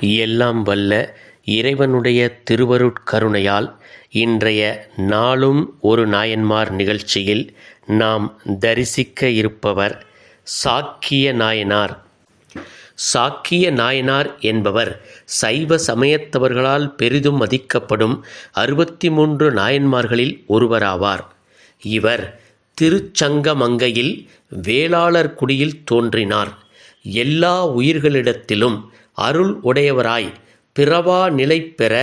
எல்லாம் வல்ல இறைவனுடைய திருவருட்கருணையால் இன்றைய நாளும் ஒரு நாயன்மார் நிகழ்ச்சியில் நாம் தரிசிக்க இருப்பவர் சாக்கிய நாயனார். சாக்கிய நாயனார் என்பவர் சைவ சமயத்தவர்களால் பெரிதும் மதிக்கப்படும் அறுபத்தி மூன்று நாயன்மார்களில் ஒருவராவார். இவர் திருச்சங்கமங்கையில் வேளாளர் குடியில் தோன்றினார். எல்லா உயிர்களிடத்திலும் அருள் உடையவராய் பிறவா நிலை பெற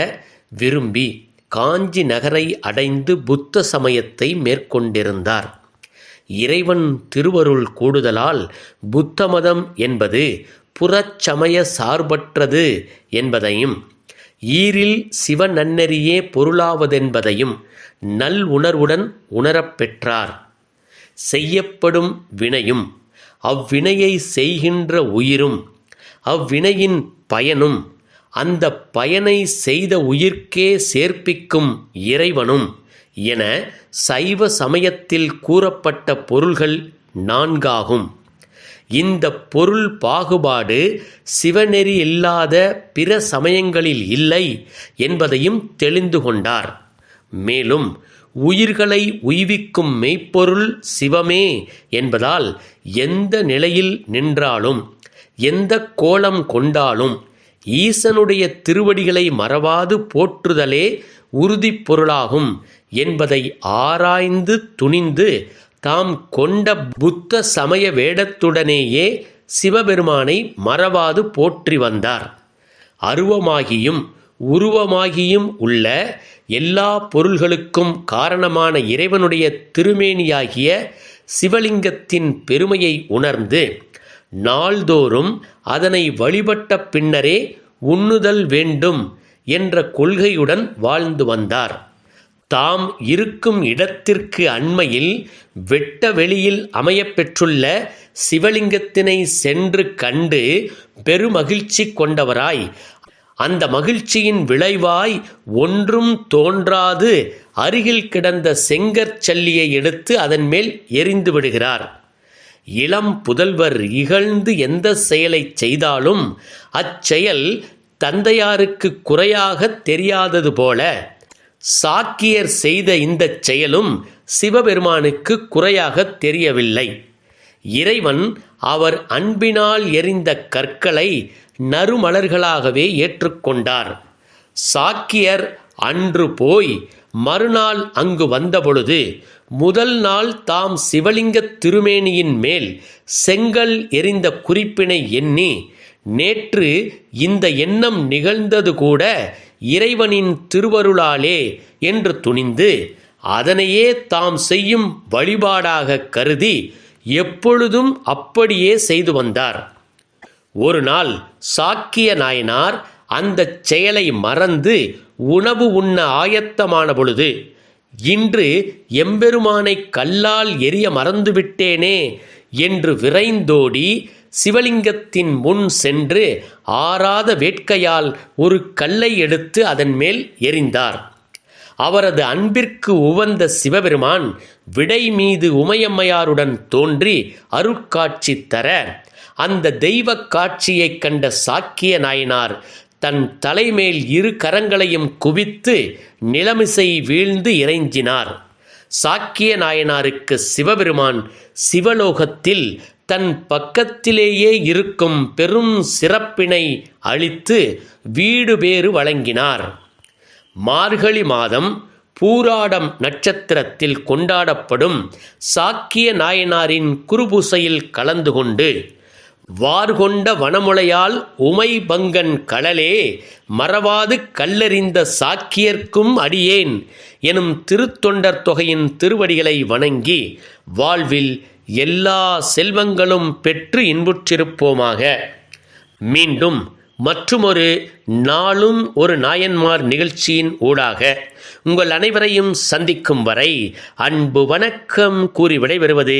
விரும்பி காஞ்சி நகரை அடைந்து புத்த சமயத்தை மேற்கொண்டிருந்தார். இறைவன் திருவருள் கூடுதலால் புத்த மதம் என்பது புறச்சமய சார்பற்றது என்பதையும் ஈரில் சிவநன்னெறியே பொருளாவதென்பதையும் நல் உணர்வுடன் உணரப்பெற்றார் செய்யப்படும் வினையும் அவ்வினையை செய்கின்ற உயிரும் அவ்வினையின் பயனும் அந்த பயனை செய்த உயிர்க்கே சேர்ப்பிக்கும் இறைவனும் என சைவ சமயத்தில் கூறப்பட்ட பொருள்கள் நான்காகும். இந்த பொருள் பாகுபாடு சிவநெறி இல்லாத பிற சமயங்களில் இல்லை என்பதையும் தெளிந்து கொண்டார். மேலும் உயிர்களை உய்விக்கும் மெய்ப்பொருள் சிவமே என்பதால் எந்த நிலையில் நின்றாலும் எந்த கோலம் கொண்டாலும் ஈசனுடைய திருவடிகளை மறவாது போற்றுதலே உறுதிப் பொருளாகும் என்பதை ஆராய்ந்து துணிந்து தாம் கொண்ட புத்த சமய வேடத்துடனேயே சிவபெருமானை மறவாது போற்றி வந்தார். அருவமாகியும் உருவமாகியும் உள்ள எல்லா பொருள்களுக்கும் காரணமான இறைவனுடைய திருமேனியாகிய சிவலிங்கத்தின் பெருமையை உணர்ந்து நாள்தோறும் அதனை வழிபட்ட பின்னரே உண்ணுதல் வேண்டும் என்ற கொள்கையுடன் வாழ்ந்து வந்தார். தாம் இருக்கும் இடத்திற்கு அண்மையில் வெட்ட வெளியில் அமையப்பெற்றுள்ள சிவலிங்கத்தினை சென்று கண்டு பெருமகிழ்ச்சி கொண்டவராய். அந்த மகிழ்ச்சியின் விளைவாய் ஒன்றும் தோன்றாது. அருகில் கிடந்த செங்கற்சல்லியை எடுத்து அதன் மேல் எரிந்து விடுகிறார். இளம் புதல்வர் இகழ்ந்து எந்த செயலை செய்தாலும் அச்செயல் தந்தையாருக்கு குறையாக தெரியாதது போல சாக்கியர் செய்த இந்த செயலும் சிவபெருமானுக்கு குறையாக தெரியவில்லை. இறைவன் அவர் அன்பினால் எரிந்த கற்களை நறுமலர்களாகவே ஏற்றுக்கொண்டார். சாக்கியர் அன்று போய் மறுநாள் அங்கு வந்தபொழுது முதல் நாள் தாம் சிவலிங்க திருமேனியின் மேல் செங்கல் எரிந்த குறிப்பினை எண்ணி நேற்று இந்த எண்ணம் நிகழ்ந்தது கூட இறைவனின் திருவருளாலே என்று துணிந்து அதனையே தாம் செய்யும் வழிபாடாக கருதி எப்பொழுதும் அப்படியே செய்து வந்தார். ஒரு நாள் சாக்கிய நாயனார் அந்த செயலை மறந்து உணவு உண்ண ஆயத்தமான பொழுது இன்று எம்பெருமானை கல்லால் எரிய மறந்துவிட்டேனே என்று விரைந்தோடி சிவலிங்கத்தின் முன் சென்று ஆறாத வேட்கையால் ஒரு கல்லை எடுத்து அதன் மேல் எறிந்தார். அவரது அன்பிற்கு உவந்த சிவபெருமான் விடை மீது உமையம்மையாருடன் தோன்றி அருட்காட்சி தர அந்த தெய்வ காட்சியைக் கண்ட சாக்கிய நாயனார் தன் தலைமேல் இரு கரங்களையும் குவித்து நிலமிசை வீழ்ந்து இறைஞ்சினார். சாக்கிய நாயனாருக்கு சிவபெருமான் சிவலோகத்தில் தன் பக்கத்திலேயே இருக்கும் பெரும் சிறப்பினை அளித்து வீடு பேறு வழங்கினார். மார்கழி மாதம் பூராடம் நட்சத்திரத்தில் கொண்டாடப்படும் சாக்கிய நாயனாரின் குருபூசையில் கலந்து கொண்டு வார்கொண்ட வனமுலையால் உமைபங்கன் களலே மறவாது கல்லறிந்த சாக்கியர்க்கும் அடியேன் எனும் திருத்தொண்டர் தொகையின் திருவடிகளை வணங்கி வாழ்வில் எல்லா செல்வங்களும் பெற்று இன்புற்றிருப்போமாக. மீண்டும் மற்றுமொரு நாளும் ஒரு நாயன்மார் நிகழ்ச்சியின் ஊடாக உங்கள் அனைவரையும் சந்திக்கும் வரை அன்பு வணக்கம் கூறி விடைபெறுவது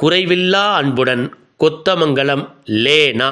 குறைவில்லா அன்புடன் கொத்தமங்கலம் லேனா.